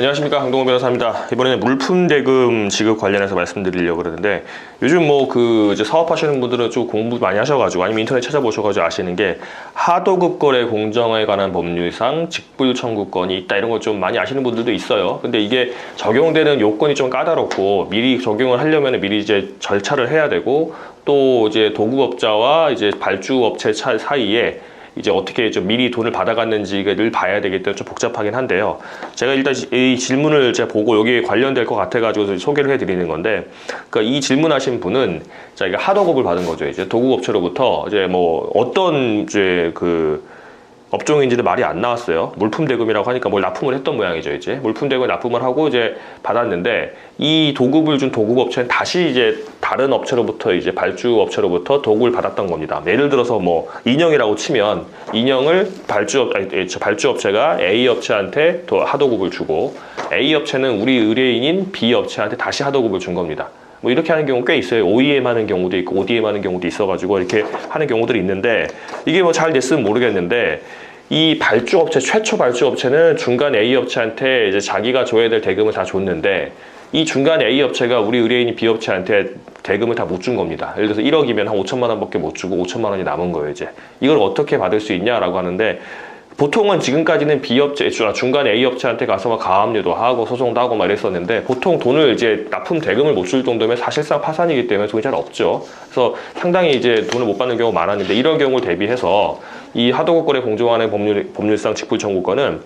안녕하십니까 강동호 변호사입니다. 이번에는 물품 대금 지급 관련해서 말씀드리려고 그러는데 요즘 뭐그 사업하시는 분들은 좀 공부 많이 하셔가지고 아니면 인터넷 찾아보셔가지고 아시는 게 하도급 거래 공정에 관한 법률상 직불 청구권이 있다 이런 거좀 많이 아시는 분들도 있어요. 근데 이게 적용되는 요건이 좀 까다롭고 미리 적용을 하려면 미리 이제 절차를 해야 되고 또 이제 도급업자와 이제 발주업체 차- 사이에 이제 어떻게 좀 미리 돈을 받아갔는지를 봐야 되기 때문에 좀 복잡하긴 한데요. 제가 일단 이 질문을 제가 보고 여기에 관련될 것 같아가지고 소개를 해드리는 건데, 그러니까 이 질문하신 분은 자기가 하도급을 받은 거죠. 이제 도급업체로부터 이제 뭐 어떤 이제 그 업종인지는 말이 안 나왔어요. 물품 대금이라고 하니까 뭘 납품을 했던 모양이죠, 이제. 물품 대금 납품을 하고 이제 받았는데 이 도급을 준 도급 업체는 다시 이제 다른 업체로부터 이제 발주 업체로부터 도급을 받았던 겁니다. 예를 들어서 뭐 인형이라고 치면 인형을 발주 발주 업체가 A 업체한테 또 하도급을 주고 A 업체는 우리 의뢰인인 B 업체한테 다시 하도급을 준 겁니다. 뭐 이렇게 하는 경우 꽤 있어요. OEM 하는 경우도 있고 ODM 하는 경우도 있어가지고 이렇게 하는 경우들이 있는데 이게 뭐 잘 됐으면 모르겠는데 이 발주업체 최초 발주업체는 중간 A 업체한테 이제 자기가 줘야 될 대금을 다 줬는데 이 중간 A 업체가 우리 의뢰인이 B 업체한테 대금을 다 못 준 겁니다. 예를 들어서 1억이면 한 5천만 원밖에 못 주고 5천만 원이 남은 거예요. 이제 이걸 어떻게 받을 수 있냐라고 하는데 보통은 지금까지는 B업체, 중간 A업체한테 가서 막 가압류도 하고 소송도 하고 막 이랬었는데 보통 돈을 이제 납품 대금을 못 줄 정도면 사실상 파산이기 때문에 돈이 잘 없죠. 그래서 상당히 이제 돈을 못 받는 경우가 많았는데 이런 경우를 대비해서 이 하도급 거래 공정하는 법률, 법률상 직불 청구권은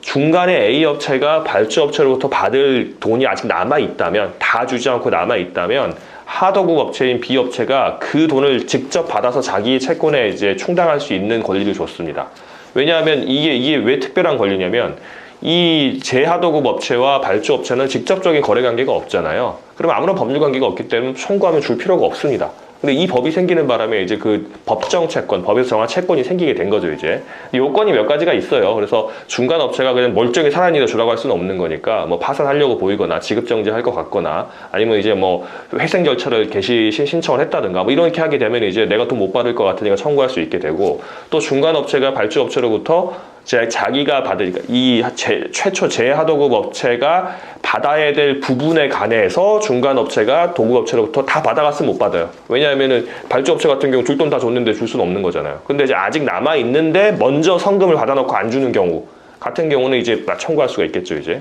중간에 A 업체가 발주 업체로부터 받을 돈이 아직 남아 있다면 다 주지 않고 남아 있다면 하도급 업체인 B 업체가 그 돈을 직접 받아서 자기 채권에 이제 충당할 수 있는 권리를 줬습니다. 왜냐하면 이게 이게 왜 특별한 권리냐면 이 재하도급 업체와 발주 업체는 직접적인 거래 관계가 없잖아요. 그럼 아무런 법률 관계가 없기 때문에 청구하면 줄 필요가 없습니다. 근데 이 법이 생기는 바람에 이제 그 법정 채권, 법에서 정한 채권이 생기게 된 거죠, 이제. 요건이 몇 가지가 있어요. 그래서 중간 업체가 그냥 멀쩡히 살아있는 주라고 할 수는 없는 거니까 뭐 파산하려고 보이거나 지급정지 할 것 같거나 아니면 이제 뭐 회생 절차를 개시 신- 신청을 했다든가 뭐 이렇게 하게 되면 이제 내가 돈 못 받을 것 같으니까 청구할 수 있게 되고 또 중간 업체가 발주 업체로부터 제 자기가 받을 그러니까 이 제- 최초 재하도급 업체가 받아야 될 부분에 관해서 중간 업체가 도급 업체로부터 다 받아갔으면 못 받아요. 왜냐하면은 발주 업체 같은 경우 줄 돈 다 줬는데 줄 수는 없는 거잖아요. 근데 이제 아직 남아 있는데 먼저 성금을 받아놓고 안 주는 경우 같은 경우는 이제 청구할 수가 있겠죠, 이제.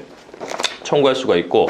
청구할 수가 있고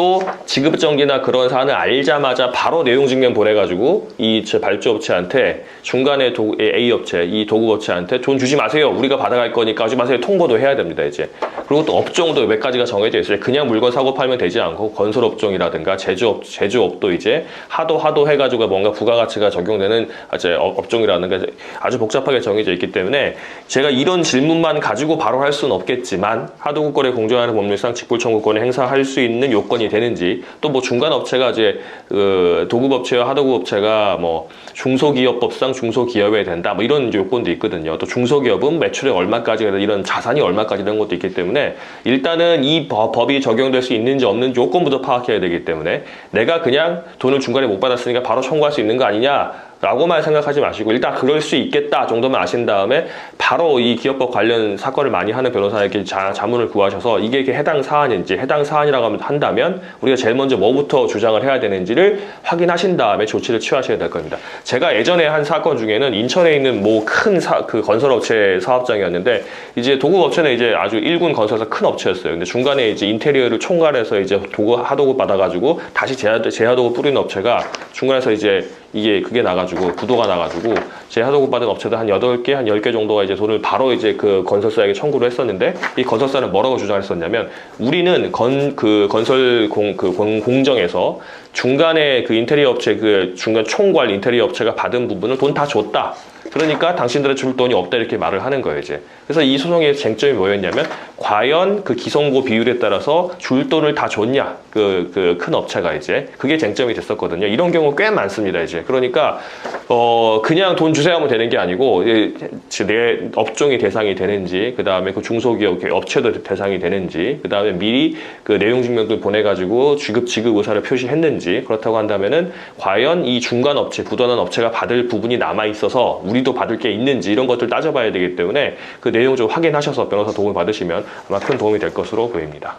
또 지급정지나 그런 사안을 알자마자 바로 내용 증명 보내가지고 이 제 발주업체한테 중간에 도, A 업체 이 도급업체한테 돈 주지 마세요. 우리가 받아갈 거니까 하지 마세요. 통보도 해야 됩니다 이제. 그리고 또 업종도 몇 가지가 정해져 있어요. 그냥 물건 사고 팔면 되지 않고 건설업종이라든가 제조업 제조업도 이제 하도 하도 해가지고 뭔가 부가가치가 적용되는 이제 업- 업종이라든가 아주 복잡하게 정해져 있기 때문에 제가 이런 질문만 가지고 바로 할 수는 없겠지만 하도급 거래 공정하는 법률상 직불 청구권을 행사할 수 있는 요건이 되는지 또 뭐 중간 업체가 이제 그 도급 업체와 하도급 업체가 뭐 중소기업법상 중소기업에 된다 뭐 이런 요건도 있거든요. 또 중소기업은 매출액 얼마까지 이런 자산이 얼마까지 이런 것도 있기 때문에 일단은 이 법- 법이 적용될 수 있는지 없는지 요건부터 파악해야 되기 때문에 내가 그냥 돈을 중간에 못 받았으니까 바로 청구할 수 있는 거 아니냐 라고만 생각하지 마시고 일단 그럴 수 있겠다 정도만 아신 다음에 바로 이 기업법 관련 사건을 많이 하는 변호사에게 자, 자문을 구하셔서 이게 해당 사안인지 해당 사안이라고 한다면 우리가 제일 먼저 뭐부터 주장을 해야 되는지를 확인하신 다음에 조치를 취하셔야 될 겁니다. 제가 예전에 한 사건 중에는 인천에 있는 뭐 큰 그 건설업체 사업장이었는데 이제 도급업체는 이제 아주 일군 건설사 큰 업체였어요. 근데 중간에 이제 인테리어를 총괄해서 이제 도급 하도급 받아가지고 다시 재하, 재하도급 뿌리는 업체가 중간에서 이제 이게 그게 나가지고 부도가 나가지고 재하도급 받은 업체들 한 8개, 한 10개 정도가 이제 돈을 바로 이제 그 건설사에게 청구를 했었는데 이 건설사는 뭐라고 주장했었냐면 우리는 건 그 건설 공, 그 공- 공정에서 중간에 그 인테리어 업체 그 중간 총괄 인테리어 업체가 받은 부분을 돈 다 줬다. 그러니까 당신들은 줄 돈이 없다 이렇게 말을 하는 거예요 이제. 그래서 이 소송의 쟁점이 뭐였냐면 과연 그 기성고 비율에 따라서 줄 돈을 다 줬냐 그 그 큰 업체가 이제 그게 쟁점이 됐었거든요. 이런 경우 꽤 많습니다 이제. 그러니까 어 그냥 돈 주세요 하면 되는 게 아니고 이제 내 업종이 대상이 되는지 그 다음에 그 중소기업 업체도 대상이 되는지 그 다음에 미리 그 내용 증명들 보내가지고 지급 지급 의사를 표시했는지 그렇다고 한다면은 과연 이 중간 업체 부도난 업체가 받을 부분이 남아 있어서 우리도 받을 게 있는지 이런 것들 따져봐야 되기 때문에 그 내용 좀 확인하셔서 변호사 도움을 받으시면 아마 큰 도움이 될 것으로 보입니다.